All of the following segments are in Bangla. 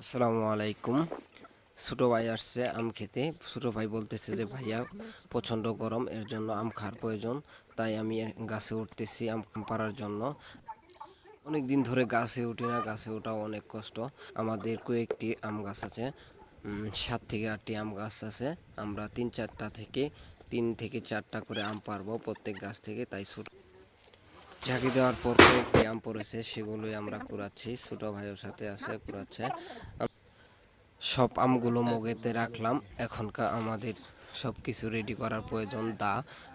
আসসালামু আলাইকুম। ছোটো ভাই আসছে আম খেতে। ছোটো ভাই বলতেছে যে, ভাইয়া, প্রচণ্ড গরম, এর জন্য আম খাওয়ার প্রয়োজন। তাই আমি গাছে উঠতেছি আম পাড়ার জন্য। অনেক দিন ধরে গাছে উঠি না, গাছে ওঠাও অনেক কষ্ট। আমাদের কয়েকটি আম গাছ আছে সাত থেকে আটটি আম গাছ আছে। আমরা তিন চারটা থেকে, তিন থেকে চারটা করে আম পারব প্রত্যেক গাছ থেকে। তাই ছোট ঝাঁকি দেওয়ার পর কয়েকটি আম পড়েছে, সেগুলোই আমরা কুড়াচ্ছি। ছোট ভাইয়ের সাথে আছে, কুড়াচ্ছে। সব আমগুলো মগেতে রাখলাম। এখনকার আমাদের সব কিছু রেডি করার প্রয়োজন, দা,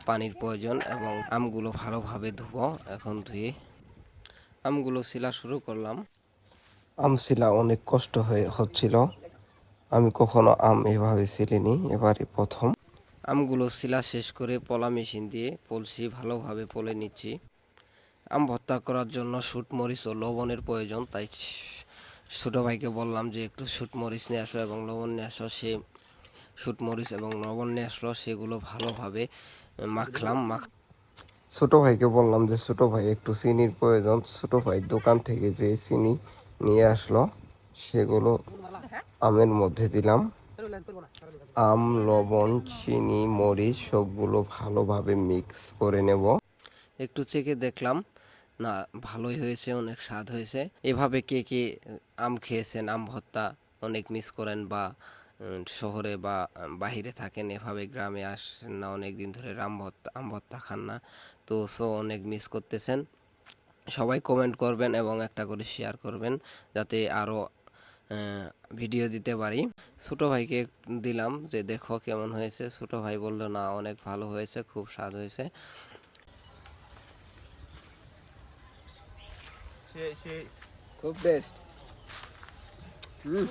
পানির প্রয়োজন এবং আমগুলো ভালোভাবে ধুবো। এখন ধুয়ে আমগুলো শিলা শুরু করলাম। আম শিলা অনেক কষ্ট হয়ে হচ্ছিল। আমি কখনো আম এভাবে ছিলিনি এবারে প্রথম। আমগুলো শিলা শেষ করে পলা মেশিন দিয়ে পলসি ভালোভাবে পলে নিচ্ছি। আম ভর্তা করার জন্য শুট মরিচ ও লবণের প্রয়োজন, তাই ছোটো ভাইকে বললাম যে একটু শুট মরিচ নিয়ে আসো এবং লবণ নিয়ে আসো, সে শুট মরিচ এবং লবণ নিয়ে আসলো, সেগুলো ভালোভাবে মাখলাম, মাখ ছোটো ভাইকে বললাম যে ছোটো ভাই একটু চিনির প্রয়োজন, ছোটো ভাই দোকান থেকে যে চিনি নিয়ে আসলো, সেগুলো আমের মধ্যে দিলাম। আম, লবণ, চিনি, মরিচ সবগুলো ভালোভাবে মিক্স করে নেব। একটু চেখে দেখলাম, না, ভালোই হয়েছে, অনেক স্বাদ হয়েছে। এভাবে কে কে আম খেয়েছেন, আম ভর্তা অনেক মিস করেন বা শহরে বা বাহিরে থাকেন, এভাবে গ্রামে আসেন না, অনেক দিন ধরে আম ভর্তা আম ভর্তা খান না, তো সো অনেক মিস করতেছেন। সবাই কমেন্ট করবেন এবং একটা করে শেয়ার করবেন, যাতে আরও ভিডিও দিতে পারি। ছোট ভাইকে দিলাম যে, দেখো কেমন হয়েছে। ছোট ভাই বলল, না, অনেক ভালো হয়েছে, খুব স্বাদ হয়েছে। shit. Best. Mm.